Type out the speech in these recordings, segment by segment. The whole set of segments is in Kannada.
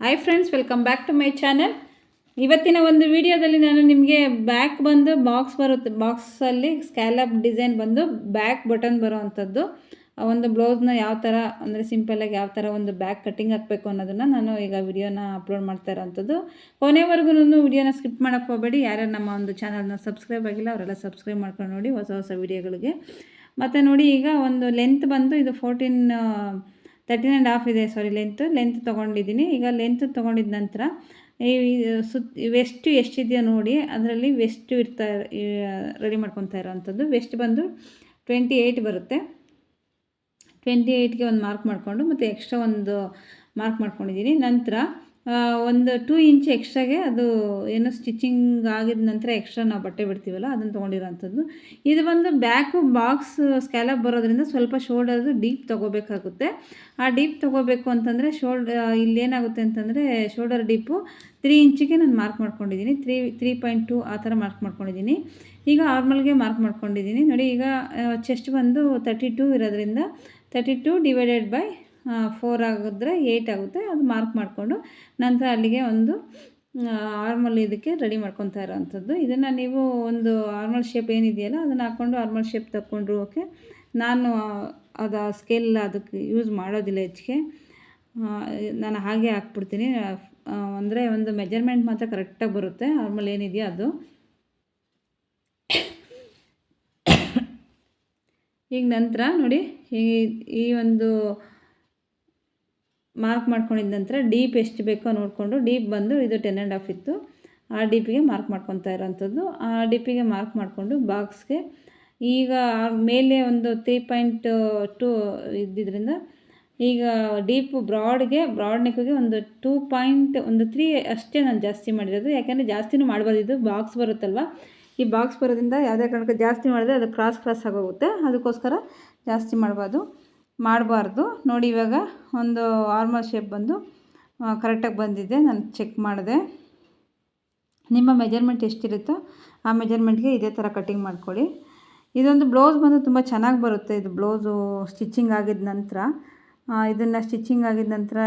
Hi friends welcome back to my channel ಇವತ್ತಿನ ಒಂದು ವಿಡಿಯೋದಲ್ಲಿ ನಾನು ನಿಮಗೆ ಬ್ಯಾಕ್ ಬಂದು ಬಾಕ್ಸ್ ಬರುತ್ತೆ ಬಾಕ್ಸಲ್ಲಿ ಸ್ಕ್ಯಾಲಪ್ ಡಿಸೈನ್ ಬಂದು ಬ್ಯಾಕ್ ಬಟನ್ ಬರೋ ಅಂಥದ್ದು ಆ ಒಂದು ಬ್ಲೌಸ್ನ ಯಾವ ಥರ ಅಂದರೆ ಸಿಂಪಲಾಗಿ ಯಾವ ಥರ ಒಂದು ಬ್ಯಾಕ್ ಕಟ್ಟಿಂಗ್ ಹಾಕಬೇಕು ಅನ್ನೋದನ್ನು ನಾನು ಈಗ ವಿಡಿಯೋನ ಅಪ್ಲೋಡ್ ಮಾಡ್ತಾ ಇರೋವಂಥದ್ದು ಕೊನೆವರೆಗೂ ವಿಡಿಯೋನ ಸ್ಕಿಪ್ ಮಾಡೋಕ್ಕೆ ಹೋಗಬೇಡಿ. ಯಾರ್ಯಾರು ನಮ್ಮ ಒಂದು ಚಾನಲ್ನ ಸಬ್ಸ್ಕ್ರೈಬ್ ಆಗಿಲ್ಲ, ಅವರೆಲ್ಲ ಸಬ್ಸ್ಕ್ರೈಬ್ ಮಾಡ್ಕೊಂಡು ನೋಡಿ ಹೊಸ ಹೊಸ ವಿಡಿಯೋಗಳಿಗೆ. ಮತ್ತು ನೋಡಿ ಈಗ ಒಂದು ಲೆಂತ್ ಬಂದು ಇದು ಫೋರ್ಟೀನ್ ತರ್ಟೀನ್ ಆ್ಯಂಡ್ ಹಾಫ್ ಇದೆ ಸಾರಿ ಲೆಂತ್ ಲೆಂತ್ ತೊಗೊಂಡಿದ್ದೀನಿ. ಈಗ ಲೆಂತ್ ತೊಗೊಂಡಿದ ನಂತರ ಈ ಸುತ್ ವೆಸ್ಟ್ ಎಷ್ಟಿದೆಯೋ ನೋಡಿ, ಅದರಲ್ಲಿ ವೆಸ್ಟ್ ಇರ್ತಾ ರೆಡಿ ಮಾಡ್ಕೊತಾ ಇರೋವಂಥದ್ದು. ವೆಸ್ಟ್ ಬಂದು ಟ್ವೆಂಟಿ ಏಯ್ಟ್ ಬರುತ್ತೆ. ಟ್ವೆಂಟಿ ಏಯ್ಟ್ಗೆ ಒಂದು ಮಾರ್ಕ್ ಮಾಡಿಕೊಂಡು ಮತ್ತು ಎಕ್ಸ್ಟ್ರಾ ಒಂದು ಮಾರ್ಕ್ ಮಾಡ್ಕೊಂಡಿದ್ದೀನಿ. ನಂತರ ಒಂದು ಟೂ ಇಂಚ್ ಎಕ್ಸ್ಟ್ರಾಗೆ ಅದು ಏನು ಸ್ಟಿಚಿಂಗ್ ಆಗಿದ ನಂತರ ಎಕ್ಸ್ಟ್ರಾ ನಾವು ಬಟ್ಟೆ ಬಿಡ್ತೀವಲ್ಲ, ಅದನ್ನು ತೊಗೊಂಡಿರೋಂಥದ್ದು. ಇದು ಬಂದು ಬ್ಯಾಕು ಬಾಕ್ಸ್ ಸ್ಕ್ಯಾಲಪ್ ಬರೋದ್ರಿಂದ ಸ್ವಲ್ಪ ಶೋಲ್ಡರ್ದು ಡೀಪ್ ತೊಗೋಬೇಕಾಗುತ್ತೆ. ಆ ಡೀಪ್ ತೊಗೋಬೇಕು ಅಂತಂದರೆ ಶೋಲ್ಡ್ ಇಲ್ಲಿ ಏನಾಗುತ್ತೆ ಅಂತಂದರೆ ಶೋಲ್ಡರ್ ಡೀಪು ತ್ರೀ ಇಂಚಿಗೆ ನಾನು ಮಾರ್ಕ್ ಮಾಡ್ಕೊಂಡಿದ್ದೀನಿ. ತ್ರೀ ತ್ರೀ ಪಾಯಿಂಟ್ ಟು ಆ ಥರ ಮಾರ್ಕ್ ಮಾಡ್ಕೊಂಡಿದ್ದೀನಿ. ಈಗ ಆರ್ಮಲ್ಗೆ ಮಾರ್ಕ್ ಮಾಡ್ಕೊಂಡಿದ್ದೀನಿ. ನೋಡಿ ಈಗ ಚೆಸ್ಟ್ ಬಂದು ತರ್ಟಿ ಟೂ ಇರೋದ್ರಿಂದ thirty two divided by four ಆಗಿದ್ರೆ ಏಯ್ಟ್ ಆಗುತ್ತೆ. ಅದು ಮಾರ್ಕ್ ಮಾಡಿಕೊಂಡು ನಂತರ ಅಲ್ಲಿಗೆ ಒಂದು ಆರ್ಮಲ್ ಇದಕ್ಕೆ ರೆಡಿ ಮಾಡ್ಕೊತಾ ಇರೋವಂಥದ್ದು. ಇದನ್ನು ನೀವು ಒಂದು ಆರ್ಮಲ್ ಶೇಪ್ ಏನಿದೆಯಲ್ಲ ಅದನ್ನು ಹಾಕ್ಕೊಂಡು ಆರ್ಮಲ್ ಶೇಪ್ ತಗೊಂಡ್ರು ಓಕೆ ನಾನು ಅದು ಸ್ಕೇಲ್ ಅದಕ್ಕೆ ಯೂಸ್ ಮಾಡೋದಿಲ್ಲ ಹೆಚ್ಚಿಗೆ. ನಾನು ಹಾಗೆ ಹಾಕ್ಬಿಡ್ತೀನಿ. ಅಂದರೆ ಒಂದು ಮೆಜರ್ಮೆಂಟ್ ಮಾತ್ರ ಕರೆಕ್ಟಾಗಿ ಬರುತ್ತೆ. ಆರ್ಮಲ್ ಏನಿದೆಯೋ ಅದು. ಈಗ ನಂತರ ನೋಡಿ, ಈ ಈ ಒಂದು ಮಾರ್ಕ್ ಮಾಡ್ಕೊಂಡಿದ್ದ ನಂತರ ಡೀಪ್ ಎಷ್ಟು ಬೇಕೋ ನೋಡಿಕೊಂಡು ಡೀಪ್ ಬಂದು ಇದು ಟೆನ್ ಆ್ಯಂಡ್ ಹಾಫ್ ಇತ್ತು. ಆ ಡೀಪಿಗೆ ಮಾರ್ಕ್ ಮಾಡ್ಕೊತಾ ಇರೋವಂಥದ್ದು ಆ ಡೀಪಿಗೆ ಮಾರ್ಕ್ ಮಾಡಿಕೊಂಡು ಬಾಕ್ಸ್ಗೆ ಈಗ ಮೇಲೆ ಒಂದು ತ್ರೀ ಪಾಯಿಂಟ್ ಟು ಇದ್ದಿದ್ದರಿಂದ ಈಗ ಡೀಪ್ ಬ್ರಾಡ್ಗೆ ಬ್ರಾಡ್ ನೆಕ್ಗೆ ಒಂದು ಟೂ ಪಾಯಿಂಟ್ ಒಂದು ತ್ರೀ ಅಷ್ಟೇ ನಾನು ಜಾಸ್ತಿ ಮಾಡಿರೋದು. ಯಾಕೆಂದರೆ ಜಾಸ್ತಿನೂ ಮಾಡ್ಬೋದು ಇದು ಬಾಕ್ಸ್ ಬರುತ್ತಲ್ವ? ಈ ಬಾಕ್ಸ್ ಬರೋದ್ರಿಂದ ಯಾವುದೇ ಕಾರಣಕ್ಕೆ ಜಾಸ್ತಿ ಮಾಡಿದ್ರೆ ಅದು ಕ್ರಾಸ್ ಕ್ರಾಸ್ ಆಗೋಗುತ್ತೆ. ಅದಕ್ಕೋಸ್ಕರ ಜಾಸ್ತಿ ಮಾಡಬಾರ್ದು. ಮಾಡಬಾರ್ದು. ನೋಡಿ, ಇವಾಗ ಒಂದು ಆರ್ಮಲ್ ಶೇಪ್ ಬಂದು ಕರೆಕ್ಟಾಗಿ ಬಂದಿದೆ. ನಾನು ಚೆಕ್ ಮಾಡಿದೆ. ನಿಮ್ಮ ಮೆಜರ್ಮೆಂಟ್ ಎಷ್ಟಿರುತ್ತೋ ಆ ಮೆಜರ್ಮೆಂಟ್ಗೆ ಇದೇ ಥರ ಕಟ್ಟಿಂಗ್ ಮಾಡ್ಕೊಳ್ಳಿ. ಇದೊಂದು ಬ್ಲೌಸ್ ಬಂದು ತುಂಬ ಚೆನ್ನಾಗಿ ಬರುತ್ತೆ. ಇದು ಬ್ಲೌಸು ಸ್ಟಿಚಿಂಗ್ ಆಗಿದ ನಂತರ. ಇದನ್ನು ಸ್ಟಿಚಿಂಗ್ ಆಗಿದ ನಂತರ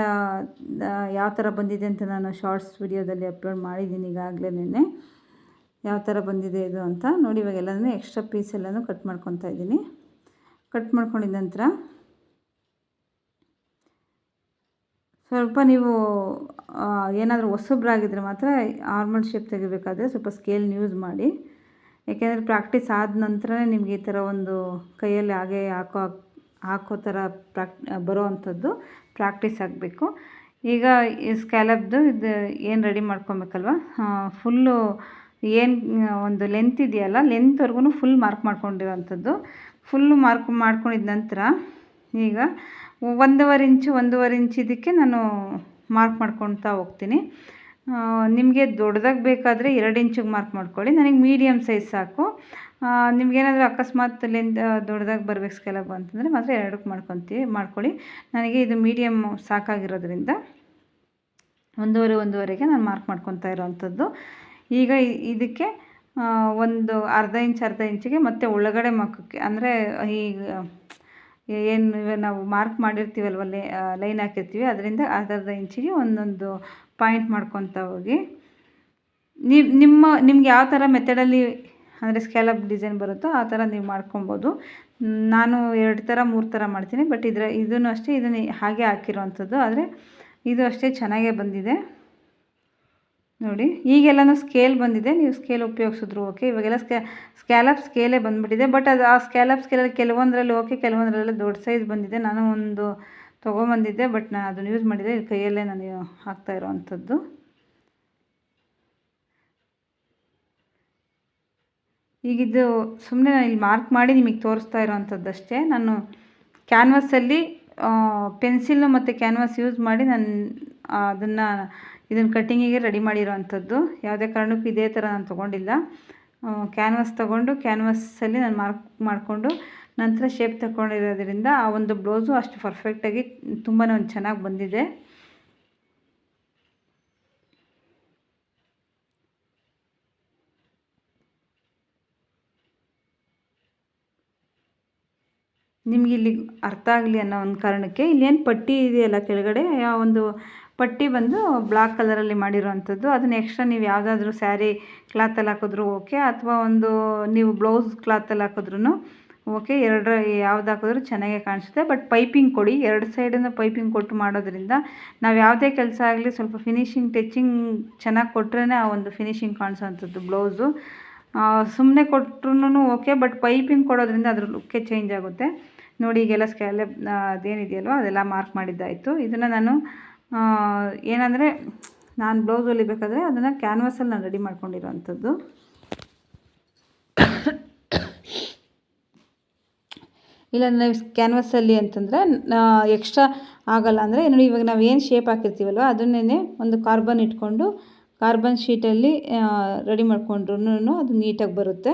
ಯಾವ ಥರ ಬಂದಿದೆ ಅಂತ ನಾನು ಶಾರ್ಟ್ಸ್ ವಿಡಿಯೋದಲ್ಲಿ ಅಪ್ಲೋಡ್ ಮಾಡಿದ್ದೀನಿ ಈಗಾಗಲೇ ನಿನ್ನೆ. ಯಾವ ಥರ ಬಂದಿದೆ ಇದು ಅಂತ. ನೋಡಿ, ಇವಾಗ ಎಲ್ಲನೂ ಎಕ್ಸ್ಟ್ರಾ ಪೀಸ್ ಎಲ್ಲನೂ ಕಟ್ ಮಾಡ್ಕೊತಾ ಇದ್ದೀನಿ. ಕಟ್ ಮಾಡ್ಕೊಂಡಿದ ನಂತರ ಸ್ವಲ್ಪ ನೀವು ಏನಾದರೂ ಹೊಸಬ್ರಾಗಿದ್ದರೆ ಮಾತ್ರ ಆರ್ಮಲ್ ಶೇಪ್ ತೆಗಿಬೇಕಾದ್ರೆ ಸ್ವಲ್ಪ ಸ್ಕೇಲ್ನ ಯೂಸ್ ಮಾಡಿ. ಯಾಕೆಂದರೆ ಪ್ರಾಕ್ಟೀಸ್ ಆದ ನಂತರನೇ ನಿಮಗೆ ಈ ಥರ ಒಂದು ಕೈಯಲ್ಲಿ ಹಾಗೆ ಹಾಕೋ ಹಾಕೋ ಥರ ಪ್ರಾಕ್, ಬರೋ ಅಂಥದ್ದು ಪ್ರಾಕ್ಟೀಸ್ ಆಗಬೇಕು. ಈಗ ಈ ಸ್ಕ್ಯಾಲಪ್ದು ಇದು ಏನು ರೆಡಿ ಮಾಡ್ಕೊಬೇಕಲ್ವ? ಫುಲ್ಲು ಏನು, ಒಂದು ಲೆಂತ್ ಇದೆಯಲ್ಲ ಲೆಂತ್ವರೆಗೂ ಫುಲ್ ಮಾರ್ಕ್ ಮಾಡ್ಕೊಂಡಿರೋವಂಥದ್ದು ಫುಲ್ ಮಾರ್ಕ್ ಮಾಡ್ಕೊಂಡಿದ ನಂತರ ಈಗ ಒಂದೂವರೆ ಇಂಚು, ಒಂದೂವರೆ ಇಂಚ್ ಇದಕ್ಕೆ ನಾನು ಮಾರ್ಕ್ ಮಾಡ್ಕೊತಾ ಹೋಗ್ತೀನಿ. ನಿಮಗೆ ದೊಡ್ಡದಾಗಿ ಬೇಕಾದರೆ ಎರಡು ಇಂಚಿಗೆ ಮಾರ್ಕ್ ಮಾಡ್ಕೊಳ್ಳಿ. ನನಗೆ ಮೀಡಿಯಮ್ ಸೈಜ್ ಸಾಕು. ನಿಮಗೇನಾದರೂ ಅಕಸ್ಮಾತ್ ಲೆಂತ್ ದೊಡ್ಡದಾಗಿ ಬರ್ಬೇಕು ಸ್ಕೆಲಪ್ ಅಂತಂದರೆ ಮಾತ್ರ ಎರಡಕ್ಕೆ ಮಾಡ್ಕೊತೀವಿ ಮಾಡ್ಕೊಳ್ಳಿ. ನನಗೆ ಇದು ಮೀಡಿಯಮ್ ಸಾಕಾಗಿರೋದ್ರಿಂದ ಒಂದೂವರೆ, ಒಂದೂವರೆಗೆ ನಾನು ಮಾರ್ಕ್ ಮಾಡ್ಕೊತಾ ಇರೋವಂಥದ್ದು ಈಗ ಇದಕ್ಕೆ ಒಂದು ಅರ್ಧ ಇಂಚ್, ಅರ್ಧ ಇಂಚಿಗೆ ಮತ್ತೆ ಒಳಗಡೆ ಮಕ್ಕಕ್ಕೆ, ಅಂದರೆ ಈಗ ಏನು ನಾವು ಮಾರ್ಕ್ ಮಾಡಿರ್ತೀವಲ್ವ ಲೇ ಲೈನ್ ಹಾಕಿರ್ತೀವಿ. ಅದರಿಂದ ಅರ್ಧ ಇಂಚಿಗೆ ಒಂದೊಂದು ಪಾಯಿಂಟ್ ಮಾಡ್ಕೊತಾ ಹೋಗಿ. ನೀವು, ನಿಮ್ಮ, ನಿಮ್ಗೆ ಯಾವ ಥರ ಮೆಥಡಲ್ಲಿ ಅಂದರೆ ಸ್ಕ್ಯಾಲಪ್ ಡಿಸೈನ್ ಬರುತ್ತೋ ಆ ಥರ ನೀವು ಮಾಡ್ಕೊಬೋದು. ನಾನು ಎರಡು ಥರ ಮೂರು ಥರ ಮಾಡ್ತೀನಿ ಬಟ್ ಇದರ, ಇದನ್ನು ಅಷ್ಟೇ ಇದನ್ನು ಹಾಗೆ ಹಾಕಿರೋವಂಥದ್ದು. ಆದರೆ ಇದು ಅಷ್ಟೇ ಚೆನ್ನಾಗೇ ಬಂದಿದೆ. ನೋಡಿ, ಈಗೆಲ್ಲನೂ ಸ್ಕೇಲ್ ಬಂದಿದೆ, ನೀವು ಸ್ಕೇಲ್ ಉಪಯೋಗಿಸಿದ್ರು ಓಕೆ ಇವಾಗೆಲ್ಲ ಸ್ಕ್ಯಾ ಸ್ಕ್ಯಾಲಪ್ ಸ್ಕೇಲೇ ಬಂದುಬಿಟ್ಟಿದೆ ಬಟ್ ಅದು ಆ ಸ್ಕ್ಯಾಲಪ್ ಸ್ಕೇಲಲ್ಲಿ ಕೆಲವೊಂದರಲ್ಲಿ ಓಕೆ ಕೆಲವೊಂದರಲ್ಲಿ ದೊಡ್ಡ ಸೈಜ್ ಬಂದಿದೆ. ನಾನು ಒಂದು ತೊಗೊಂಬಂದಿದ್ದೆ ಬಟ್ ನಾನು ಅದನ್ನು ಯೂಸ್ ಮಾಡಿದೆ. ಕೈಯಲ್ಲೇ ನಾನು ಹಾಕ್ತಾ ಇರೋವಂಥದ್ದು ಈಗಿದ್ದು ಸುಮ್ಮನೆ ನಾನು ಇಲ್ಲಿ ಮಾರ್ಕ್ ಮಾಡಿ ನಿಮಗೆ ತೋರಿಸ್ತಾ ಇರೋವಂಥದ್ದಷ್ಟೇ ನಾನು ಕ್ಯಾನ್ವಸ್ಸಲ್ಲಿ ಪೆನ್ಸಿಲ್ಲು ಮತ್ತು ಕ್ಯಾನ್ವಾಸ್ ಯೂಸ್ ಮಾಡಿ ನಾನು ಅದನ್ನು ಇದನ್ನು ಕಟ್ಟಿಂಗಿಗೆ ರೆಡಿ ಮಾಡಿರೋವಂಥದ್ದು. ಯಾವುದೇ ಕಾರಣಕ್ಕೂ ಇದೇ ಥರ ನಾನು ತೊಗೊಂಡಿಲ್ಲ. ಕ್ಯಾನ್ವಾಸ್ ತೊಗೊಂಡು ಕ್ಯಾನ್ವಾಸಲ್ಲಿ ನಾನು ಮಾರ್ಕ್ ಮಾಡಿಕೊಂಡು ನಂತರ ಶೇಪ್ ತಗೊಂಡಿರೋದ್ರಿಂದ ಆ ಒಂದು ಬ್ಲೌಸು ಅಷ್ಟು ಪರ್ಫೆಕ್ಟಾಗಿ ತುಂಬಾ ಒಂದು ಚೆನ್ನಾಗಿ ಬಂದಿದೆ. ನಿಮ್ಗೆ ಇಲ್ಲಿ ಅರ್ಥ ಆಗಲಿ ಅನ್ನೋ ಒಂದು ಕಾರಣಕ್ಕೆ ಇಲ್ಲೇನು ಪಟ್ಟಿ ಇದೆಯಲ್ಲ ಕೆಳಗಡೆ? ಆ ಒಂದು ಪಟ್ಟಿ ಬಂದು ಬ್ಲಾಕ್ ಕಲರಲ್ಲಿ ಮಾಡಿರೋವಂಥದ್ದು. ಅದನ್ನ ಎಕ್ಸ್ಟ್ರಾ ನೀವು ಯಾವುದಾದ್ರೂ ಸ್ಯಾರಿ ಕ್ಲಾತಲ್ಲಿ ಹಾಕಿದ್ರು ಓಕೆ, ಅಥವಾ ಒಂದು ನೀವು ಬ್ಲೌಸ್ ಕ್ಲಾತಲ್ಲಿ ಹಾಕಿದ್ರೂ ಓಕೆ ಎರಡು ಯಾವ್ದು ಹಾಕಿದ್ರು ಚೆನ್ನಾಗೇ ಕಾಣಿಸುತ್ತೆ. ಬಟ್ ಪೈಪಿಂಗ್ ಕೊಡಿ. ಎರಡು ಸೈಡನ್ನು ಪೈಪಿಂಗ್ ಕೊಟ್ಟು ಮಾಡೋದ್ರಿಂದ ನಾವು ಯಾವುದೇ ಕೆಲಸ ಆಗಲಿ ಸ್ವಲ್ಪ ಫಿನಿಶಿಂಗ್ ಟಚಿಂಗ್ ಚೆನ್ನಾಗಿ ಕೊಟ್ರೇ ಆ ಒಂದು ಫಿನಿಶಿಂಗ್ ಕಾಣಿಸೋವಂಥದ್ದು ಬ್ಲೌಸು. ಸುಮ್ಮನೆ ಕೊಟ್ರು ಓಕೆ, ಬಟ್ ಪೈಪಿಂಗ್ ಕೊಡೋದ್ರಿಂದ ಅದ್ರ ಲುಕ್ಕೇ ಚೇಂಜ್ ಆಗುತ್ತೆ. ನೋಡಿ, ಈಗೆಲ್ಲ ಸ್ಕ್ಯಾಲೆ ಅದೇನಿದೆಯಲ್ವ? ಅದೆಲ್ಲ ಮಾರ್ಕ್ ಮಾಡಿದ್ದಾಯಿತು. ಇದನ್ನು ನಾನು ಏನಂದರೆ ನಾನು ಬ್ಲೌಸ್ ಹೊಲಿಬೇಕಾದ್ರೆ ಅದನ್ನು ಕ್ಯಾನ್ವಸಲ್ಲಿ ನಾನು ರೆಡಿ ಮಾಡ್ಕೊಂಡಿರೋವಂಥದ್ದು. ನಾವು ಕ್ಯಾನ್ವಸಲ್ಲಿ ಅಂತಂದರೆ ಎಕ್ಸ್ಟ್ರಾ ಆಗಲ್ಲ ಅಂದರೆ ನೋಡಿ ಇವಾಗ ನಾವು ಏನು ಶೇಪ್ ಹಾಕಿರ್ತೀವಲ್ವ ಅದನ್ನೇ ಒಂದು ಕಾರ್ಬನ್ ಇಟ್ಕೊಂಡು ಕಾರ್ಬನ್ ಶೀಟಲ್ಲಿ ರೆಡಿ ಮಾಡಿಕೊಂಡ್ರು ಅದು ನೀಟಾಗಿ ಬರುತ್ತೆ.